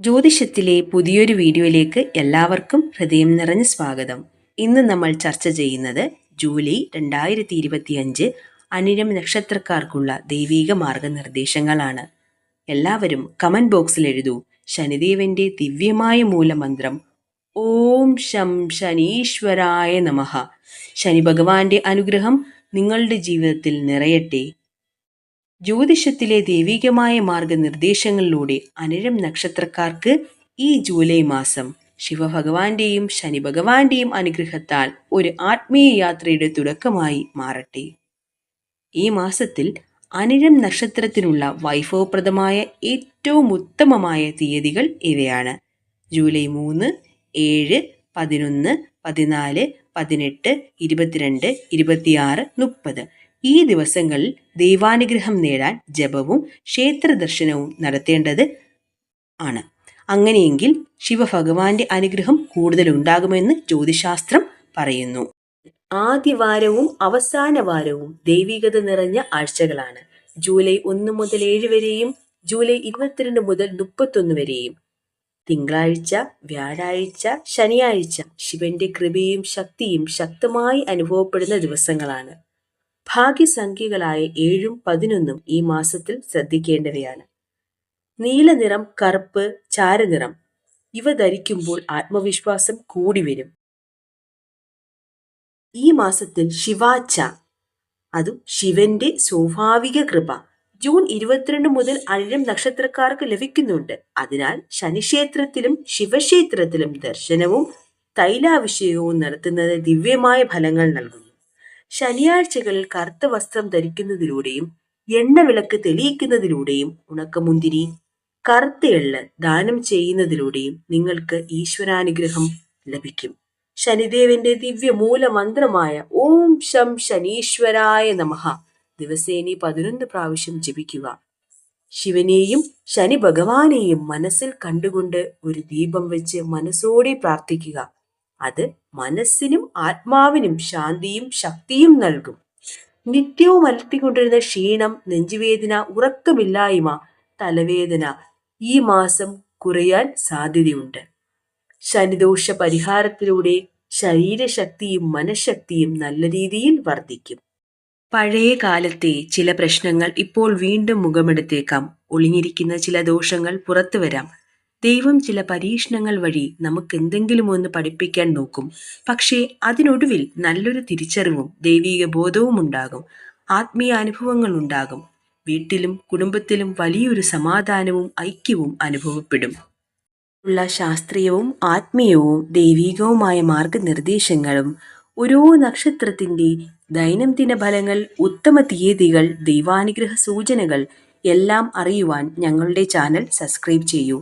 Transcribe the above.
ജ്യോതിഷത്തിലെ പുതിയൊരു വീഡിയോയിലേക്ക് എല്ലാവർക്കും ഹൃദയം നിറഞ്ഞ സ്വാഗതം. ഇന്ന് നമ്മൾ ചർച്ച ചെയ്യുന്നത് ജൂലൈ രണ്ടായിരത്തി ഇരുപത്തിയഞ്ച് അനിരം നക്ഷത്രക്കാർക്കുള്ള ദൈവീക മാർഗനിർദ്ദേശങ്ങളാണ്. എല്ലാവരും കമന്റ് ബോക്സിൽ എഴുതൂ. ശനിദേവന്റെ ദിവ്യമായ മൂലമന്ത്രം. ഓം ശം ശനീശ്വരായ നമഃ. ശനി ഭഗവാന്റെ അനുഗ്രഹം നിങ്ങളുടെ ജീവിതത്തിൽ നിറയട്ടെ. ജ്യോതിഷത്തിലെ ദൈവികമായ മാർഗനിർദ്ദേശങ്ങളിലൂടെ അനിഴം നക്ഷത്രക്കാർക്ക് ഈ ജൂലൈ മാസം ശിവഭഗവാന്റെയും ശനി ഭഗവാന്റെയും അനുഗ്രഹത്താൽ ഒരു ആത്മീയ യാത്രയുടെ തുടക്കമായി മാറട്ടെ. ഈ മാസത്തിൽ അനിഴം നക്ഷത്രത്തിനുള്ള വൈഭവപ്രദമായ ഏറ്റവും ഉത്തമമായ തീയതികൾ ഇവയാണ്. ജൂലൈ മൂന്ന് ഏഴ് പതിനൊന്ന് പതിനാല് പതിനെട്ട് ഇരുപത്തിരണ്ട് ഇരുപത്തിയാറ് മുപ്പത്. ഈ ദിവസങ്ങളിൽ ദൈവാനുഗ്രഹം നേടാൻ ജപവും ക്ഷേത്ര ദർശനവും നടത്തേണ്ടത് ആണ്. അങ്ങനെയെങ്കിൽ ശിവഭഗവാന്റെ അനുഗ്രഹം കൂടുതൽ ഉണ്ടാകുമെന്ന് ജ്യോതിശാസ്ത്രം പറയുന്നു. ആദ്യവാരവും അവസാന വാരവും ദൈവികത നിറഞ്ഞ ആഴ്ചകളാണ്. ജൂലൈ ഒന്ന് മുതൽ ഏഴ് വരെയും ജൂലൈ ഇരുപത്തിരണ്ട് മുതൽ മുപ്പത്തൊന്ന് വരെയും. തിങ്കളാഴ്ച വ്യാഴാഴ്ച ശനിയാഴ്ച ശിവന്റെ കൃപയും ശക്തിയും ശക്തമായി അനുഭവപ്പെടുന്ന ദിവസങ്ങളാണ്. ഭാഗ്യസംഖ്യകളായ ഏഴും പതിനൊന്നും ഈ മാസത്തിൽ ശ്രദ്ധിക്കേണ്ടവയാണ്. നീലനിറം കറുപ്പ് ചാരനിറം ഇവ ധരിക്കുമ്പോൾ ആത്മവിശ്വാസം കൂടി വരും. ഈ മാസത്തിൽ ശിവാച്ച അതും ശിവന്റെ സ്വാഭാവിക കൃപ ജൂൺ ഇരുപത്തിരണ്ട് മുതൽ അഴിരം നക്ഷത്രക്കാർക്ക് ലഭിക്കുന്നുണ്ട്. അതിനാൽ ശനിക്ഷേത്രത്തിലും ശിവക്ഷേത്രത്തിലും ദർശനവും തൈലാഭിഷേകവും നടത്തുന്നത് ദിവ്യമായ ഫലങ്ങൾ നൽകുന്നു. ശനിയാഴ്ചകളിൽ കറുത്ത വസ്ത്രം ധരിക്കുന്നതിലൂടെയും എണ്ണവിളക്ക് തെളിയിക്കുന്നതിലൂടെയും ഉണക്കമുന്തിരി കറുത്ത എള്ള് ദാനം ചെയ്യുന്നതിലൂടെയും നിങ്ങൾക്ക് ഈശ്വരാനുഗ്രഹം ലഭിക്കും. ശനിദേവന്റെ ദിവ്യ മൂലമന്ത്രമായ ഓം ശം ശനീശ്വരായ നമഃ. ദിവസേന പതിനൊന്ന് പ്രാവശ്യം ജപിക്കുക. ശിവനെയും ശനി ഭഗവാനെയും മനസ്സിൽ കണ്ടുകൊണ്ട് ഒരു ദീപം വെച്ച് മനസ്സോടെ പ്രാർത്ഥിക്കുക. അത് മനസ്സിനും ആത്മാവിനും ശാന്തിയും ശക്തിയും നൽകും. നിത്യവും അലത്തിക്കൊണ്ടിരുന്ന ക്ഷീണം നെഞ്ചുവേദന ഉറക്കമില്ലായ്മ തലവേദന ഈ മാസം കുറയാൻ സാധ്യതയുണ്ട്. ശനിദോഷ പരിഹാരത്തിലൂടെ ശരീരശക്തിയും മനഃശക്തിയും നല്ല രീതിയിൽ വർദ്ധിക്കും. പഴയ കാലത്തെ ചില പ്രശ്നങ്ങൾ ഇപ്പോൾ വീണ്ടും മുഖമെടുത്തേക്കാം. ഒളിഞ്ഞിരിക്കുന്ന ചില ദോഷങ്ങൾ പുറത്തു വരാം ദൈവം ചില പരീക്ഷണങ്ങൾ വഴി നമുക്ക് എന്തെങ്കിലും ഒന്ന് പഠിപ്പിക്കാൻ നോക്കും. പക്ഷേ അതിനൊടുവിൽ നല്ലൊരു തിരിച്ചറിവും ദൈവീക ബോധവും ഉണ്ടാകും. ആത്മീയ അനുഭവങ്ങൾ ഉണ്ടാകും. വീട്ടിലും കുടുംബത്തിലും വലിയൊരു സമാധാനവും ഐക്യവും അനുഭവപ്പെടും. ഉള്ള ശാസ്ത്രീയവും ആത്മീയവും ദൈവീകവുമായ മാർഗനിർദ്ദേശങ്ങളും ഓരോ നക്ഷത്രത്തിന്റെ ദൈനംദിന ഫലങ്ങൾ ഉത്തമ തീയതികൾ ദൈവാനുഗ്രഹ സൂചനകൾ എല്ലാം അറിയുവാൻ ഞങ്ങളുടെ ചാനൽ സബ്സ്ക്രൈബ് ചെയ്യൂ.